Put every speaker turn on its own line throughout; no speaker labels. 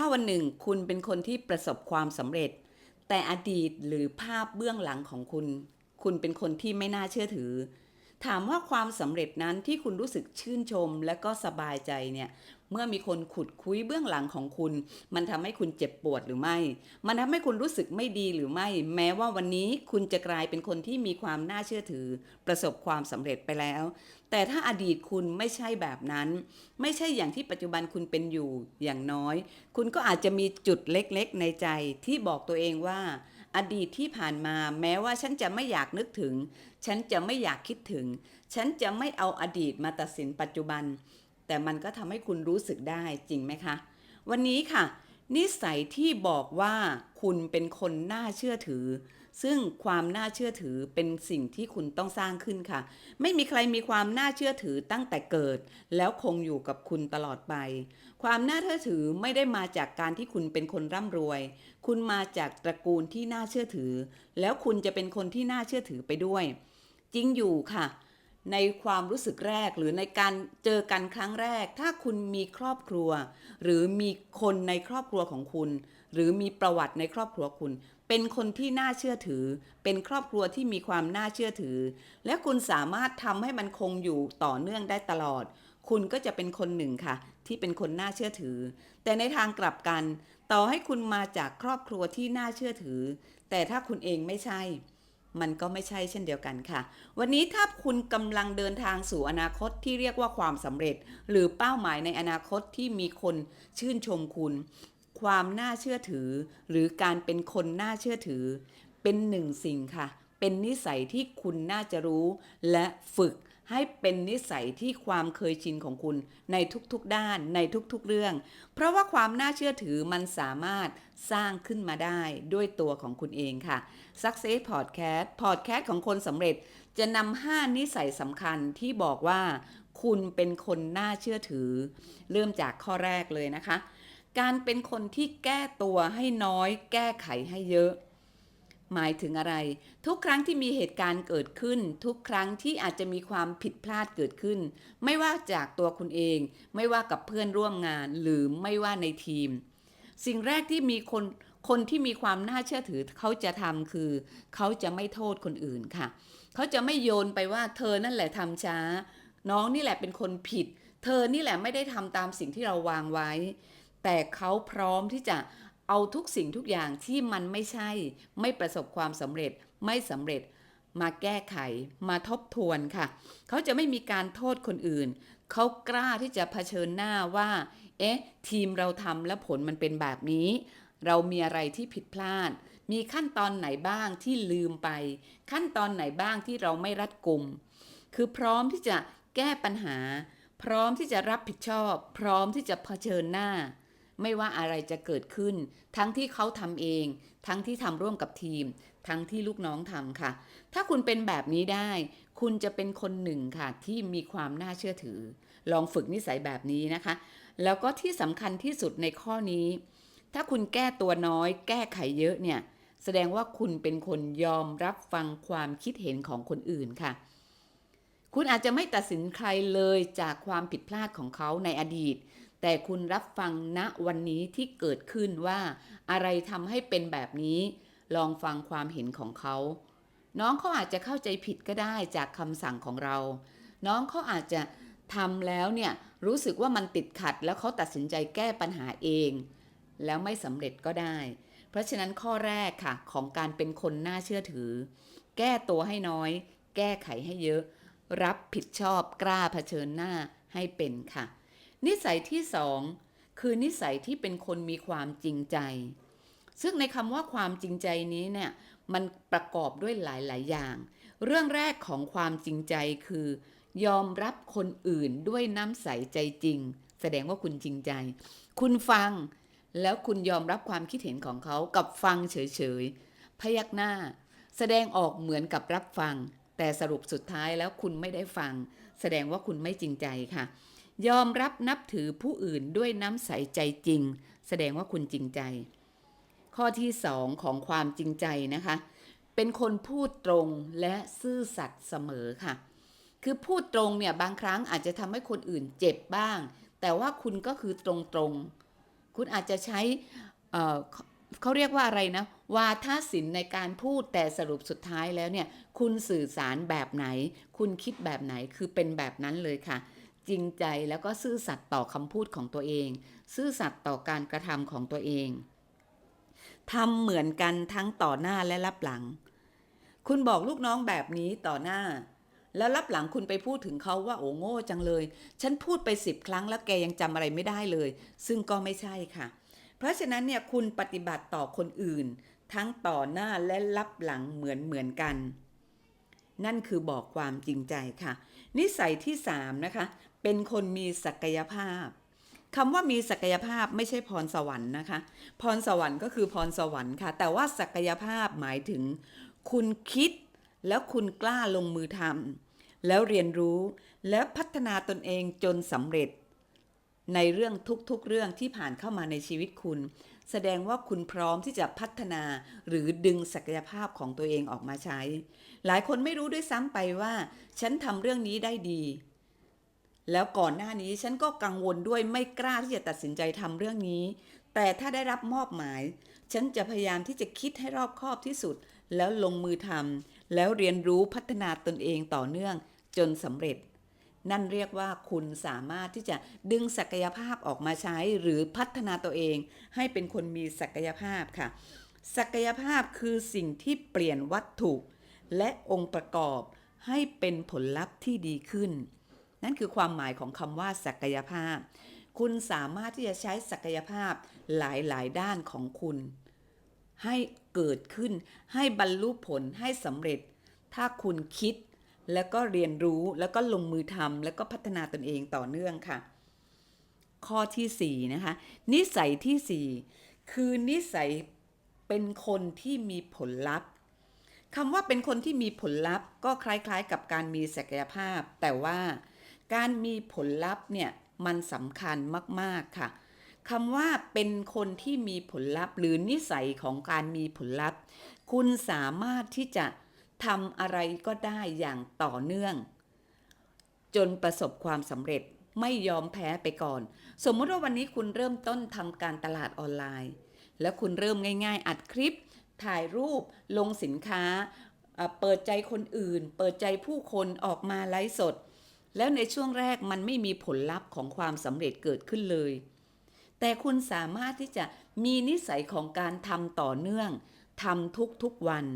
ถ้าวันหนึ่งคุณเป็นคนที่ประสบความสำเร็จ แต่อดีตหรือภาพเบื้องหลังของคุณ คุณเป็นคนที่ไม่น่าเชื่อถือ ถามว่าความสำเร็จนั้นที่คุณรู้สึกชื่นชมและก็สบายใจเนี่ยเมื่อมีคนขุดคุยเบื้องหลังของคุณ มันทำให้คุณเจ็บปวดหรือไม่ มันทำให้คุณรู้สึกไม่ดีหรือไม่ แม้ว่าวันนี้คุณจะกลายเป็นคนที่มีความน่าเชื่อถือ ประสบความสำเร็จไปแล้ว แต่ถ้าอดีตคุณไม่ใช่แบบนั้น ไม่ใช่อย่างที่ปัจจุบันคุณเป็นอยู่อย่างน้อย คุณก็อาจจะมีจุดเล็กๆในใจที่บอกตัวเองว่า อดีตที่ผ่านมาแม้ว่าฉันจะไม่อยากนึกถึง ฉันจะไม่อยากคิดถึง ฉันจะไม่เอาอดีตมาตัดสินปัจจุบัน แต่มันก็ทำให้คุณรู้สึกได้จริงไหมคะ วันนี้ค่ะ นิสัยที่บอกว่าคุณเป็นคนน่าเชื่อถือ ซึ่งความน่าเชื่อถือเป็นสิ่งที่คุณต้องสร้างขึ้นค่ะ ไม่มีใครมีความน่าเชื่อถือตั้งแต่เกิด แล้วคงอยู่กับคุณตลอดไป ความน่าเชื่อถือไม่ได้มาจากการที่คุณเป็นคนร่ำรวย คุณมาจากตระกูลที่น่าเชื่อถือ แล้วคุณจะเป็นคนที่น่าเชื่อถือไปด้วย จริงอยู่ค่ะ ในความรู้สึกแรกหรือในการเจอกันครั้งแรก ถ้าคุณมีครอบครัว หรือมีคนในครอบครัวของคุณ หรือมีประวัติในครอบครัวคุณ เป็นคนที่น่าเชื่อถือ เป็นครอบครัวที่มีความน่าเชื่อถือ และคุณสามารถทำให้มันคงอยู่ต่อเนื่องได้ตลอด คุณก็จะเป็นคนหนึ่งค่ะ ที่เป็นคนน่าเชื่อถือ แต่ในทางกลับกัน ต่อให้คุณมาจากครอบครัวที่น่าเชื่อถือ แต่ถ้าคุณเองไม่ใช่ มันก็ไม่ใช่เช่นเดียวกันค่ะ วันนี้ถ้าคุณกำลังเดินทางสู่อนาคตที่เรียกว่าความสำเร็จ หรือเป้าหมายในอนาคตที่มีคนชื่นชมคุณ ความน่าเชื่อถือ หรือการเป็นคนน่าเชื่อถือ เป็นหนึ่งสิ่งค่ะ เป็นนิสัยที่คุณน่าจะรู้ และฝึกให้เป็นนิสัยที่ความเคยชินของคุณในทุกๆด้านในทุกๆเรื่อง เพราะว่าความน่าเชื่อถือมันสามารถสร้างขึ้นมาได้ด้วยตัวของคุณเองค่ะ Success Podcast Podcast ของคนสำเร็จจะนำ5นิสัยสำคัญที่บอกว่า คุณเป็นคนน่าเชื่อถือ เริ่มจากข้อแรกเลยนะคะ การเป็นคนที่แก้ตัวให้น้อย แก้ไขให้เยอะ หมายถึงอะไร ทุกครั้งที่มีเหตุการณ์เกิดขึ้น ทุกครั้งที่อาจจะมีความผิดพลาดเกิดขึ้น ไม่ว่าจากตัวคุณเอง ไม่ว่ากับเพื่อนร่วมงาน หรือไม่ว่าในทีม สิ่งแรกที่มีคนคนที่มีความน่าเชื่อถือเขาจะทำคือ เขาจะไม่โทษคนอื่นค่ะ เขาจะไม่โยนไปว่าเธอนั่นแหละทำช้า น้องนี่แหละเป็นคนผิด เธอนี่แหละไม่ได้ทำตามสิ่งที่เราวางไว้ แต่เขาพร้อมที่จะเอาทุกสิ่งทุกอย่างที่มันไม่ใช่ ไม่ประสบความสำเร็จไม่สำเร็จ มาแก้ไข มาทบทวนค่ะ เขาจะไม่มีการโทษคนอื่น เขากล้าที่จะเผชิญหน้าว่า เอ๊ะ ทีมเราทำแล้วผลมันเป็นแบบนี้ เรามีอะไรที่ผิดพลาด มีขั้นตอนไหนบ้างที่ลืมไป ขั้นตอนไหนบ้างที่เราไม่รัดกุม คือพร้อมที่จะแก้ปัญหา พร้อมที่จะรับผิดชอบ พร้อมที่จะเผชิญหน้า ไม่ว่าอะไรจะเกิดขึ้น ทั้งที่เขาทำเอง ทั้งที่ทำร่วมกับทีม ทั้งที่ลูกน้องทำค่ะ ถ้าคุณเป็นแบบนี้ได้ คุณจะเป็นคนหนึ่งค่ะ ที่มีความน่าเชื่อถือ ลองฝึกนิสัยแบบนี้นะคะ แล้วก็ที่สำคัญที่สุดในข้อนี้ ถ้าคุณแก้ตัวน้อย แก้ไขเยอะเนี่ย แสดงว่าคุณเป็นคนยอมรับฟังความคิดเห็นของคนอื่นค่ะคุณอาจจะไม่ตัดสินใครเลยจากความผิดพลาดของเขาในอดีต แต่คุณรับฟังณวันนี้ที่เกิดขึ้นว่า อะไรทำให้เป็นแบบนี้ ลองฟังความเห็นของเขา น้องเขาอาจจะเข้าใจผิดก็ได้จากคำสั่งของเรา น้องเขาอาจจะทำแล้วเนี่ยรู้สึกว่ามันติดขัด แล้วเขาตัดสินใจแก้ปัญหาเอง แล้วไม่สำเร็จก็ได้ เพราะฉะนั้นข้อแรกค่ะของการเป็นคนน่าเชื่อถือ แก้ตัวให้น้อย แก้ไขให้เยอะ รับผิดชอบกล้าเผชิญหน้าให้เป็นค่ะ นิสัยที่สองคือนิสัยที่เป็นคนมีความจริงใจ ซึ่งในคำว่าความจริงใจนี้เนี่ยมันประกอบด้วยหลาย ๆ อย่าง เรื่องแรกของความจริงใจคือ ยอมรับคนอื่นด้วยน้ำใสใจจริง แสดงว่าคุณจริงใจ คุณฟังแล้วคุณยอมรับความคิดเห็นของเขากับฟังเฉย ๆ พยักหน้า แสดงออกเหมือนกับรับฟัง แต่สรุปสุดท้ายแล้วคุณไม่ได้ฟัง แสดงว่าคุณไม่จริงใจค่ะ ยอมรับนับถือผู้อื่นด้วยน้ำใสใจจริง แสดงว่าคุณจริงใจ ข้อที่สองของความจริงใจนะคะ เป็นคนพูดตรงและซื่อสัตย์เสมอค่ะ คือพูดตรงเนี่ยบางครั้งอาจจะทำให้คนอื่นเจ็บบ้าง แต่ว่าคุณก็คือตรงๆคุณอาจจะใช้เขาเขาเรียกว่าอะไรนะ วาทศิลป์ในการพูดแต่สรุปสุดท้ายแล้วเนี่ย คุณสื่อสารแบบไหน คุณคิดแบบไหนคือเป็นแบบนั้นเลยค่ะ จริงใจแล้วก็ซื่อสัตย์ต่อคำพูดของตัวเอง ซื่อสัตย์ต่อการกระทำของตัวเองทำเหมือนกันทั้งต่อหน้าและรับหลัง คุณบอกลูกน้องแบบนี้ต่อหน้า แล้วรับหลังคุณไปพูดถึงเขาว่าโอ้โง่จังเลย ฉันพูดไปสิบครั้งแล้วแกยังจำอะไรไม่ได้เลย ซึ่งก็ไม่ใช่ค่ะ เพราะฉะนั้นเนี่ยคุณปฏิบัติต่อคนอื่น ทั้งต่อหน้าและรับหลังเหมือนเหมือนกันนั่นคือบอกความจริงใจค่ะ นิสัยที่สามนะคะ เป็นคนมีศักยภาพคำว่ามีศักยภาพไม่ใช่พรสวรรค์นะคะ พรสวรรค์ก็คือพรสวรรค์ค่ะ แต่ว่าศักยภาพหมายถึง คุณคิดแล้วคุณกล้าลงมือทำแล้วเรียนรู้แล้วพัฒนาตนเองจนสำเร็จ ในเรื่องทุกๆเรื่องที่ผ่านเข้ามาในชีวิตคุณ แสดงว่าคุณพร้อมที่จะพัฒนาหรือดึงศักยภาพของตัวเองออกมาใช้ หลายคนไม่รู้ด้วยซ้ำไปว่า ฉันทำเรื่องนี้ได้ดี แล้วก่อนหน้านี้ฉันก็กังวลด้วยไม่กล้าที่จะตัดสินใจทำเรื่องนี้ แต่ถ้าได้รับมอบหมาย ฉันจะพยายามที่จะคิดให้รอบคอบที่สุด แล้วลงมือทำแล้วเรียนรู้พัฒนาตนเองต่อเนื่องจนสำเร็จ นั่นเรียกว่าคุณสามารถที่จะดึงศักยภาพออกมาใช้หรือพัฒนาตัวเอง ให้เป็นคนมีศักยภาพค่ะ ศักยภาพคือสิ่งที่เปลี่ยนวัตถุ และองค์ประกอบให้เป็นผลลัพธ์ที่ดีขึ้น นั่นคือความหมายของคำว่าศักยภาพ คุณสามารถที่จะใช้ศักยภาพหลายๆ ด้านของคุณ ให้เกิดขึ้น ให้บรรลุผลให้สำเร็จ ถ้าคุณคิดแล้วก็เรียนรู้แล้วก็ลงมือทำแล้วก็พัฒนาตนเองต่อเนื่องค่ะ ข้อที่4นะคะ นิสัยที่ 4 คือนิสัยเป็นคนที่มีผลลัพธ์คำว่าเป็นคนที่มีผลลัพธ์ก็คล้ายๆกับการมีศักยภาพ แต่ว่า การมีผลลัพธ์เนี่ยมันสำคัญมาก ๆ ค่ะคำว่าเป็นคนที่มีผลลัพธ์ หรือนิสัยของการมีผลลัพธ์ คุณสามารถที่จะทำอะไรก็ได้อย่างต่อเนื่อง จนประสบความสำเร็จไม่ยอมแพ้ไปก่อน สมมติว่าวันนี้คุณเริ่มต้นทำการตลาดออนไลน์ แล้วคุณเริ่มง่าย ๆ อัดคลิป ถ่ายรูป ลงสินค้าเอ่อเปิดใจคนอื่น เปิดใจผู้คนออกมาไลฟ์สด แล้วในช่วงแรกมันไม่มีผลลัพธ์ของความสำเร็จเกิดขึ้นเลย แต่คุณสามารถที่จะมีนิสัยของการทำต่อเนื่องทำทุกๆวัน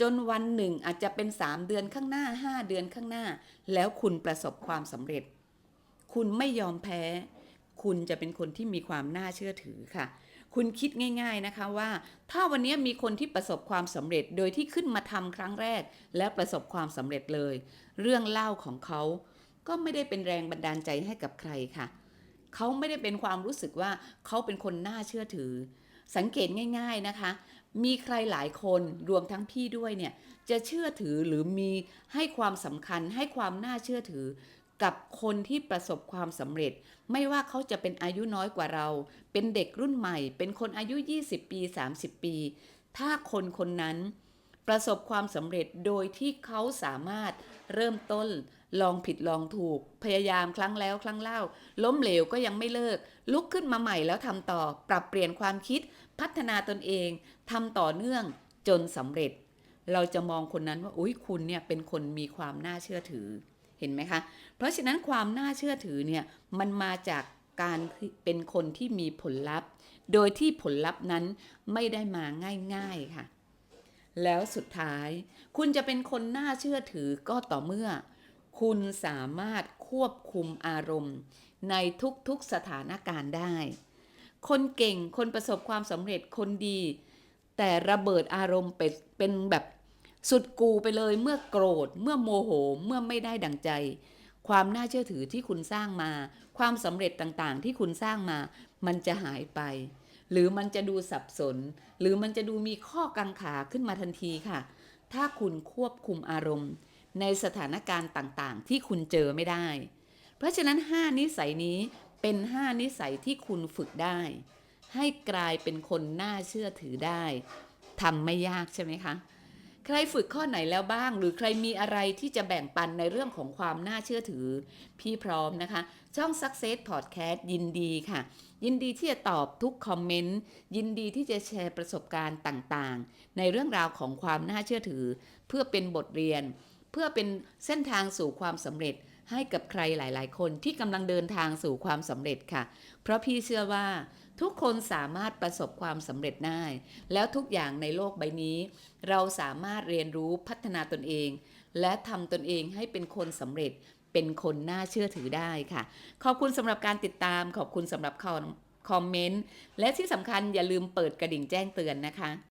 จนวันหนึ่งอาจจะเป็น 3 เดือนข้างหน้า 5 เดือนข้างหน้า แล้วคุณประสบความสำเร็จ คุณไม่ยอมแพ้ คุณจะเป็นคนที่มีความน่าเชื่อถือค่ะ คุณคิดง่าย ๆนะคะว่า ถ้าวันนี้มีคนที่ประสบความสำเร็จโดยที่ขึ้นมาทำครั้งแรก และประสบความสำเร็จเลย เรื่องเล่าของเขา ก็ไม่ได้เป็นแรงบันดาลใจให้กับใครค่ะ เขาไม่ได้เป็นความรู้สึกว่าเขาเป็นคนน่าเชื่อถือ สังเกตง่าย ๆนะคะ มีใครหลายคนรวมทั้งพี่ด้วยเนี่ยจะเชื่อถือหรือมีให้ความสำคัญให้ความน่าเชื่อถือกับคนที่ประสบความสำเร็จ ไม่ว่าเขาจะเป็นอายุน้อยกว่าเรา เป็นเด็กรุ่นใหม่ เป็นคนอายุ 20 ปี 30 ปี ถ้าคนคนนั้นประสบความสำเร็จโดยที่เขาสามารถเริ่มต้น ลองผิดลองถูก พยายามครั้งแล้วครั้งเล่า ล้มเหลวก็ยังไม่เลิก ลุกขึ้นมาใหม่แล้วทำต่อ ปรับเปลี่ยนความคิด พัฒนาตนเองทำต่อเนื่องจนสำเร็จ เราจะมองคนนั้นว่าอุ้ยคุณเนี่ยเป็นคนมีความน่าเชื่อถือเห็นไหมคะ เพราะฉะนั้นความน่าเชื่อถือเนี่ยมันมาจากการเป็นคนที่มีผลลัพธ์ โดยที่ผลลัพธ์นั้นไม่ได้มาง่าย ๆค่ะ แล้วสุดท้าย คุณจะเป็นคนน่าเชื่อถือก็ต่อเมื่อ คุณสามารถควบคุมอารมณ์ ในทุกๆสถานการณ์ได้ คนเก่งคนประสบความสำเร็จคนดี แต่ระเบิดอารมณ์เป็นเป็นแบบสุดกูไปเลยเมื่อโกรธ เมื่อโมโหเมื่อไม่ได้ดังใจ ความน่าเชื่อถือที่คุณสร้างมา ความสำเร็จต่างๆ ที่คุณสร้างมา มันจะหายไป หรือมันจะดูสับสน หรือมันจะดูมีข้อกังขาขึ้นมาทันทีค่ะ ถ้าคุณควบคุมอารมณ์ ในสถานการณ์ต่างๆ ที่คุณเจอไม่ได้ เพราะฉะนั้น 5 นิสัยนี้เป็น 5 นิสัยที่คุณฝึกได้ ให้กลายเป็นคนน่าเชื่อถือได้ทำไม่ยากใช่ไหมคะ ใครฝึกข้อไหนแล้วบ้าง หรือใครมีอะไรที่จะแบ่งปันในเรื่องของความน่าเชื่อถือ พี่พร้อมนะคะ ช่อง Success Podcast ยินดีค่ะ ยินดีที่จะตอบทุกคอมเมนต์ ยินดีที่จะแชร์ประสบการณ์ต่างๆ ในเรื่องราวของความน่าเชื่อถือ เพื่อเป็นบทเรียน พื่อเป็นเส้นทางสู่ความสำเร็จให้กับใครหลาย ๆ คนที่กำลังเดินทางสู่ความสำเร็จค่ะ เพราะพี่เชื่อว่าทุกคนสามารถประสบความสำเร็จได้ แล้วทุกอย่างในโลกใบนี้ เราสามารถเรียนรู้พัฒนาตนเอง และทำตนเองให้เป็นคนสำเร็จ เป็นคนน่าเชื่อถือได้ค่ะ ขอบคุณสำหรับการติดตาม ขอบคุณสำหรับคอมคอมเมนต์ และที่สำคัญอย่าลืมเปิดกระดิ่งแจ้งเตือนนะคะ